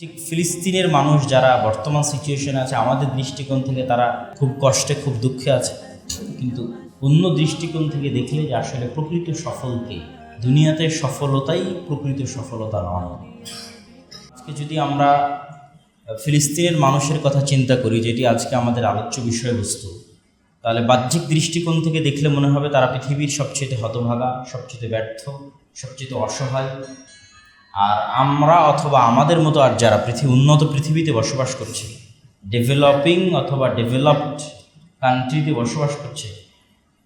ঠিক ফিলিস্তিনের মানুষ যারা বর্তমান সিচুয়েশনে আছে, আমাদের দৃষ্টিকোণ থেকে তারা খুব কষ্টে, খুব দুঃখে আছে। কিন্তু অন্য দৃষ্টিকোণ থেকে দেখলে যে আসলে প্রকৃত সফলকে দুনিয়াতে সফলতাই প্রকৃত সফলতা নয়। আজকে যদি আমরা ফিলিস্তিনের মানুষের কথা চিন্তা করি, যেটি আজকে আমাদের আলোচ্য বিষয়বস্তু, তাহলে বাহ্যিক দৃষ্টিকোণ থেকে দেখলে মনে হবে তারা পৃথিবীর সবচেয়ে হতভাগা, সবচেয়ে ব্যর্থ, সবচেয়ে অসহায় আর আমরা অথবা আমাদের মতো আর যারা পৃথিবী উন্নত পৃথিবীতে বসবাস করছে ডেভেলপিং অথবা ডেভেলপড কান্ট্রিতে বসবাস করছে,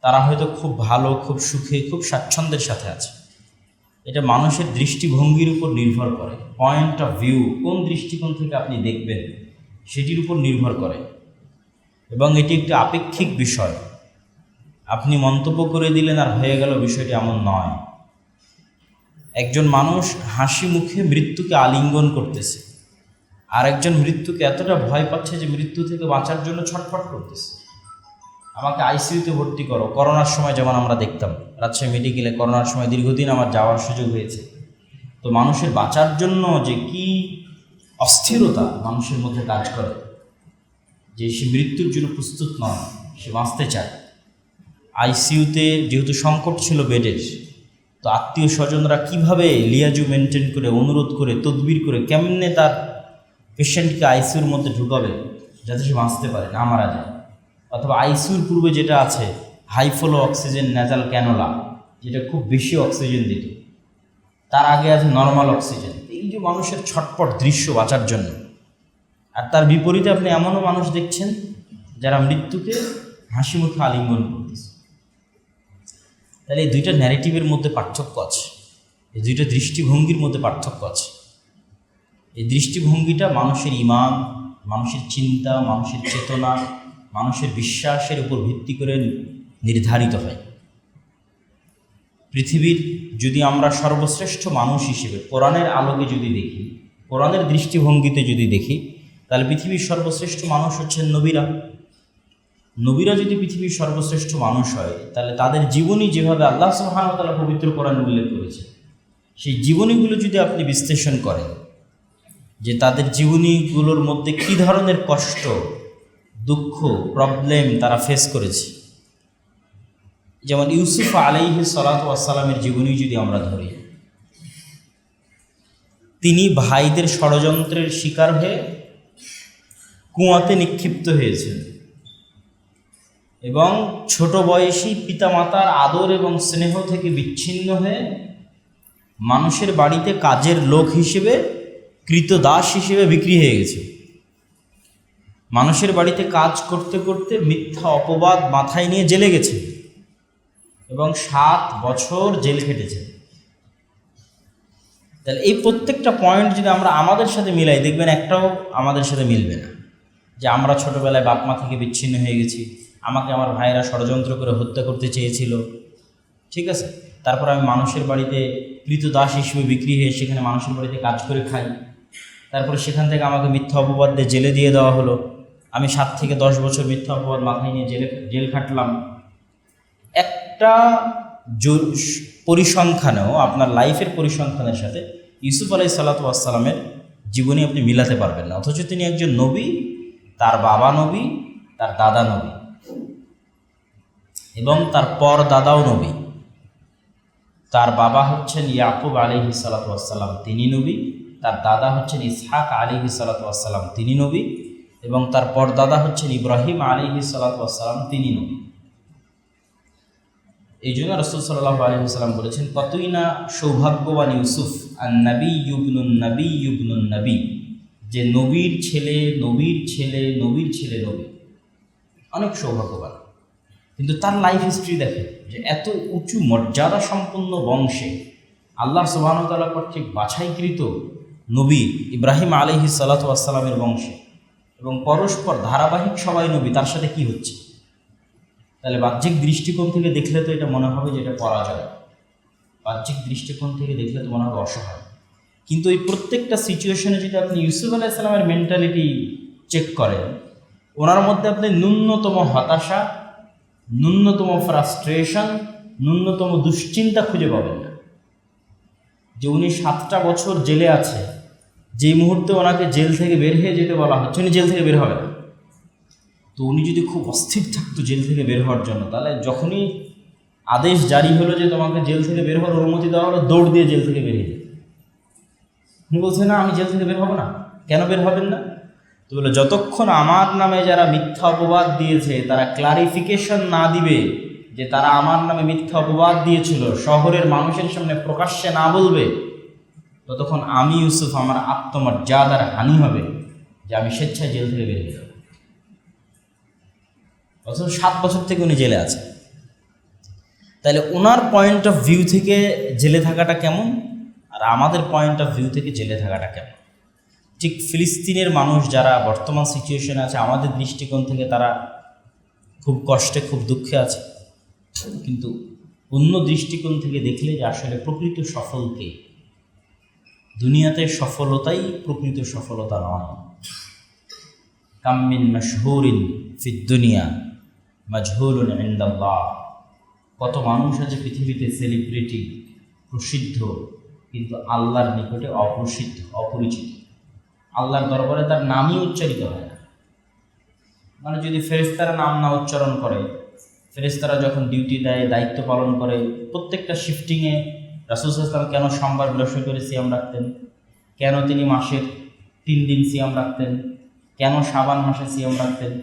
তারা হয়তো খুব ভালো, খুব সুখে, খুব স্বাচ্ছন্দ্যের সাথে আছে। এটা মানুষের দৃষ্টিভঙ্গির উপর নির্ভর করে। পয়েন্ট অফ ভিউ কোন দৃষ্টিকোণ থেকে আপনি দেখবেন, সেটির উপর নির্ভর করে। এবং এটি একটি আপেক্ষিক বিষয়। আপনি মন্তব্য করে দিলেন আর হয়ে গেল বিষয়টি এমন নয়। একজন মানুষ হাসি মুখে মৃত্যুকে আলিঙ্গন করতেছে। আর একজন মৃত্যুকে এতটা ভয় পাচ্ছে যে মৃত্যু থেকে বাঁচার জন্য ছটফট করতেছে। আমাকে আইসিইউতে ভর্তি করো। করোনার সময় যেমন আমরা দেখতাম, রাজশাহী মেডিকেলে করোনার সময় দীর্ঘদিন আমার যাওয়ার সুযোগ হয়েছে। তো মানুষের বাঁচার জন্য যে কি অস্থিরতা মানুষের মধ্যে কাজ করে, যে সে মৃত্যুর জন্য প্রস্তুত নয়, সে বাঁচতে চায়। আইসিইউতে যেহেতু সংকট ছিল বেডের তো আত্মীয় স্বজনরা কীভাবে লিয়াজু মেনটেন করে, অনুরোধ করে, তদবির করে কেমনে তার পেশেন্টকে আইসিউর মধ্যে ঢুকাবে যাতে সে বাঁচতে পারে, না মারা যায়? অথবা আইসিউর পূর্বে যেটা আছে high flow oxygen nasal cannula যেটা খুব বেশি অক্সিজেন দিত, তার আগে আছে নর্মাল অক্সিজেন এই যে মানুষের ছটপট দৃশ্য বাঁচার জন্য। আর তার বিপরীতে আপনি এমনও মানুষ দেখছেন যারা মৃত্যুকে হাসি মুখে আলিঙ্গন করতেছে। তাহলে এই দুইটা ন্যারেটিভের মধ্যে পার্থক্য আছে। এই দুইটা দৃষ্টিভঙ্গির মধ্যে পার্থক্য আছে। এই দৃষ্টিভঙ্গিটা মানুষের ইমান মানুষের চিন্তা, মানুষের চেতনা, মানুষের বিশ্বাসের উপর ভিত্তি করে নির্ধারিত হয়। পৃথিবীর যদি আমরা সর্বশ্রেষ্ঠ মানুষ হিসেবে কোরআনের আলোকে যদি দেখি, কোরআনের দৃষ্টিভঙ্গিতে যদি দেখি, তাহলে পৃথিবীর সর্বশ্রেষ্ঠ মানুষ হচ্ছেন নবীরা। নবীরা যদি পৃথিবীর সর্বশ্রেষ্ঠ মানুষ হয়, তাহলে তাদের জীবনী যেভাবে আল্লাহ সুহামতাল্লাহ পবিত্র কোরআন উল্লেখ করেছে সেই জীবনীগুলো যদি আপনি বিশ্লেষণ করেন, যে তাদের জীবনীগুলোর মধ্যে কী ধরনের কষ্ট, দুঃখ প্রবলেম তারা ফেস করেছে। যেমন ইউসুফ আলাইহি সালাতামের জীবনী যদি আমরা ধরি, তিনি ভাইদের ষড়যন্ত্রের শিকার হয়ে কুয়াতে নিক্ষিপ্ত হয়েছেন। এবং ছোট বয়সী পিতামাতার আদর এবং স্নেহ থেকে বিচ্ছিন্ন হয়ে মানুষের বাড়িতে কাজের লোক হিসেবে, কৃতদাস হিসেবে বিক্রি হয়ে গেছে। মানুষের বাড়িতে কাজ করতে করতে মিথ্যা অপবাদ মাথায় নিয়ে জেলে গেছে এবং সাত বছর জেল খেটেছে। তাহলে এই প্রত্যেকটা পয়েন্ট যদি আমরা আমাদের সাথে মিলাই, দেখবেন একটাও আমাদের সাথে মিলবে না। যে আমরা ছোটোবেলায় বাপমা থেকে বিচ্ছিন্ন হয়ে গেছি আমাকে আমার ভাইয়েরা ষড়যন্ত্র করে হত্যা করতে চেয়েছিল। ঠিক আছে? তারপর আমি মানুষের বাড়িতে কৃত দাস হিসেবে বিক্রি হয়ে সেখানে মানুষের বাড়িতে কাজ করে খাই। তারপরে সেখান থেকে আমাকে মিথ্যা অপবাদ দিয়ে জেলে দিয়ে দেওয়া হলো। আমি সাত থেকে দশ বছর মিথ্যা অপবাদ মাথায় নিয়ে জেলে, জেল খাটলাম। একটা পরিসংখ্যানেও, আপনার লাইফের পরিসংখ্যানের সাথে ইউসুফ আলাই সাল্লাতামের জীবনী আপনি মিলাতে পারবেন না। অথচ তিনি একজন নবী, তার বাবা নবী, তার দাদা নবী। এবং তার পর দাদাও নবী। তার বাবা হচ্ছেন ইয়াকুব আলিহি সালাতাম তিনি নবী। তার দাদা হচ্ছেন ইসহাক আলিহি সালাতাম তিনি নবী। এবং তার পরদাদা হচ্ছেন ইব্রাহিম আলিহি সালাতাম তিনি নবী। এই জন্য রসুল সাল্লাহ আলহিহাল্লাম বলেছেন, কতই না সৌভাগ্যবান ইউসুফ আর নবী ইউবনুন নবী ইউবনুন নবী, যে নবীর ছেলে নবীর ছেলে নবীর ছেলে, নবী। অনেক সৌভাগ্যবান। কিন্তু তার লাইফ হিস্ট্রি দেখে যে এত উঁচু মর্যাদা সম্পন্ন বংশে আল্লাহ সুবাহতাল্লাহ কর্তৃক বাছাইকৃত নবী ইব্রাহিম আলহি সাল্লাতামের বংশে এবং পরস্পর ধারাবাহিক সবাই নবী, তার সাথে কি হচ্ছে? তাহলে বাহ্যিক দৃষ্টিকোণ থেকে দেখলে তো এটা মনে হবে যে এটা পরাজয়। বাহ্যিক দৃষ্টিকোণ থেকে দেখলে তো মনে হবে অসহায়। কিন্তু এই প্রত্যেকটা সিচুয়েশনে যদি আপনি ইউসুফ আলাইসালামের মেন্টালিটি চেক করেন, ওনার মধ্যে আপনি ন্যূনতম হতাশা ন্যূনতম ফ্রাস্ট্রেশন ন্যূনতম দুশ্চিন্তা খুঁজে পাবেন না। যে উনি সাতটা বছর জেলে আছে, যেই মুহূর্তে ওনাকে জেল থেকে বের হয়ে যেতে বলা হচ্ছে, উনি জেল থেকে বের হবে না। তো উনি যদি খুব অস্থির থাকতো জেল থেকে বের হওয়ার জন্য, তাহলে যখনই আদেশ জারি হলো যে তোমাকে জেল থেকে বের হওয়ার অনুমতি দেওয়া হলো, দৌড় দিয়ে জেল থেকে বেরিয়ে যেত। উনি বলছে, না, আমি জেল থেকে বের হব না। কেন বের হবেন না? তো বলে, যতক্ষণ আমার নামে যারা মিথ্যা অপবাদ দিয়েছে, তারা ক্লারিফিকেশন না দিবে যে তারা আমার নামে মিথ্যা অপবাদ দিয়েছিল, শহরের মানুষের সামনে প্রকাশ্যে না বলবে, ততক্ষণ আমি ইউসুফ, আমার আত্মমর্যাদার হানি হবে, যে আমি স্বেচ্ছায় জেল থেকে বেরিয়ে যাব। অথচ সাত বছর থেকে উনি জেলে আছে তাহলে ওনার পয়েন্ট অফ ভিউ থেকে জেলে থাকাটা কেমন? আর আমাদের পয়েন্ট অফ ভিউ থেকে জেলে থাকাটা কেমন? ঠিক ফিলিস্তিনের মানুষ যারা বর্তমান সিচুয়েশনে আছে, আমাদের দৃষ্টিকোণ থেকে তারা খুব কষ্টে, খুব দুঃখে আছে। কিন্তু অন্য দৃষ্টিকোণ থেকে দেখলে যে আসলে প্রকৃত সফলকে দুনিয়াতে সফলতাই প্রকৃত সফলতা নয়। কাম্মিন মশহুরিন ফিদ দুনিয়া মজহুরুন কত মানুষ আছে পৃথিবীতে সেলিব্রিটি প্রসিদ্ধ, কিন্তু আল্লাহর নিকটে অপ্রসিদ্ধ, অপরিচিত। আল্লাহর দরবারে তার নামই উচ্চারিত হয় না। মানে যদি ফেরেস্তারা নাম না উচ্চারণ করে ফেরেস্তারা যখন ডিউটি দেয়, দায়িত্ব পালন করে, প্রত্যেকটা শিফটিংয়ে রাসুল ইসলাম কেন সোমবার বৃহস্পতিবার সিয়াম রাখতেন? কেন তিনি মাসের তিন দিন সিয়াম রাখতেন? কেন সাবান মাসে সিয়াম রাখতেন?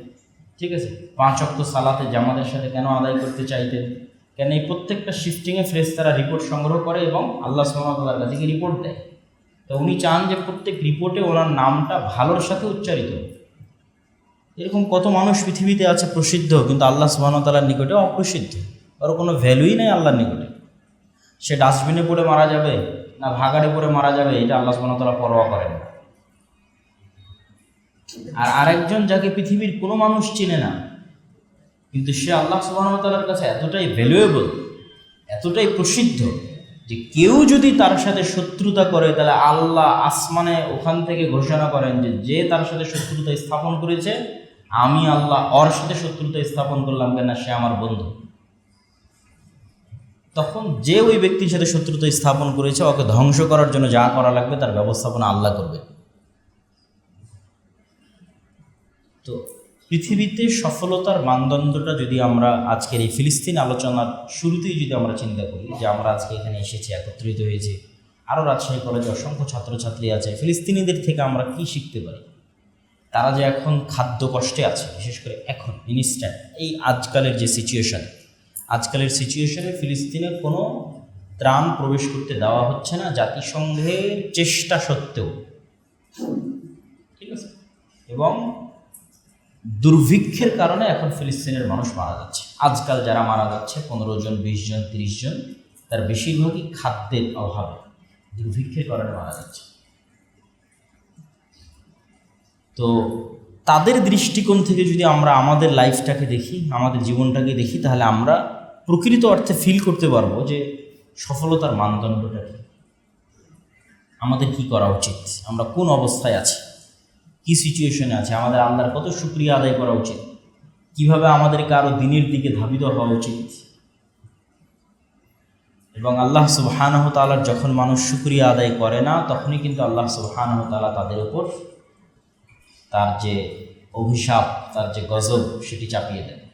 ঠিক আছে? পাঁচ অক্ত সালাতে জামাতের সাথে কেন আদায় করতে চাইতেন? কেন এই প্রত্যেকটা শিফটিংয়ে ফ্রেস্তারা রিপোর্ট সংগ্রহ করে এবং আল্লাহ সুমতাল্লার কাছে রিপোর্ট দেয়? তো উনি চান যে প্রত্যেক রিপোর্টে ওনার নামটা ভালোর সাথে উচ্চারিত এরকম কত মানুষ পৃথিবীতে আছে প্রসিদ্ধ, কিন্তু আল্লাহ সুবাহতালার নিকটে অপ্রসিদ্ধ। ওর কোনো ভ্যালুই নেই আল্লাহর নিকটে। সে ডাস্টবিনে পড়ে মারা যাবে না ভাগাড়ে পড়ে মারা যাবে, এটা আল্লাহ সুবাহতালা পরোয়া করেন না। আর আরেকজন যাকে পৃথিবীর কোনো মানুষ চিনে না, কিন্তু সে আল্লাহ সুবাহতালার কাছে এতটাই ভ্যালুয়েবল এতটাই প্রসিদ্ধ যে কেউ যদি তার সাথে শত্রুতা করে, তাহলে আল্লাহ আসমানে ওখান থেকে ঘোষণা করেন যে যে তার সাথে শত্রুতা স্থাপন করেছে, আমি আল্লাহ ওর সাথে শত্রুতা স্থাপন করলাম কেন সে আমার বন্ধু। তখন যে ওই ব্যক্তির সাথে শত্রুতা স্থাপন করেছে, ওকে ধ্বংস করার জন্য যা করা লাগবে তার ব্যবস্থাপনা আল্লাহ করবে। তো পৃথিবীতে সফলতার মানদণ্ডটা যদি আমরা আজকের এই ফিলিস্তিন আলোচনার শুরুতেই যদি আমরা চিন্তা করি যে আমরা আজকে এখানে এসেছি, একত্রিত হয়েছি, আরও রাজশাহী কলেজে অসংখ্য ছাত্রছাত্রী আছে, ফিলিস্তিনিদের থেকে আমরা কি শিখতে পারি? তারা যে এখন খাদ্য কষ্টে আছে, বিশেষ করে এখন ইনস্ট্যান্ট এই আজকালের যে সিচুয়েশন আজকালের সিচুয়েশনে ফিলিস্তিনে কোনো ত্রাণ প্রবেশ করতে দেওয়া হচ্ছে না জাতিসংঘের চেষ্টা সত্ত্বেও। ঠিক আছে? এবং দুর্ভিক্ষের কারণে এখন ফিলিস্তিনের মানুষ মারা যাচ্ছে। আজকাল যারা মারা যাচ্ছে, পনেরো জন, বিশ জন, তিরিশ জন, তার বেশিরভাগই খাদ্যের অভাবে দুর্ভিক্ষের কারণে মারা যাচ্ছে। তো তাদের দৃষ্টিকোণ থেকে যদি আমরা আমাদের লাইফটাকে দেখি, আমাদের জীবনটাকে দেখি, তাহলে আমরা প্রকৃত অর্থে ফিল করতে পারব যে সফলতার মানদণ্ডটা কী। আমাদের কি করা উচিত? আমরা কোন অবস্থায় আছি? কি সিচুয়েশনে আছে? আমাদের আল্লাহর কত সুক্রিয়া আদায় করা উচিত? কীভাবে আমাদেরকে আরও দিনের দিকে ধাবিত হওয়া উচিত? এবং আল্লাহ সুবহানাহ তালার যখন মানুষ সুক্রিয়া আদায় করে না, তখনই কিন্তু আল্লাহ সুবহানাহ তালা তাদের উপর তার যে অভিশাপ, তার যে গজব, সেটি চাপিয়ে দেয়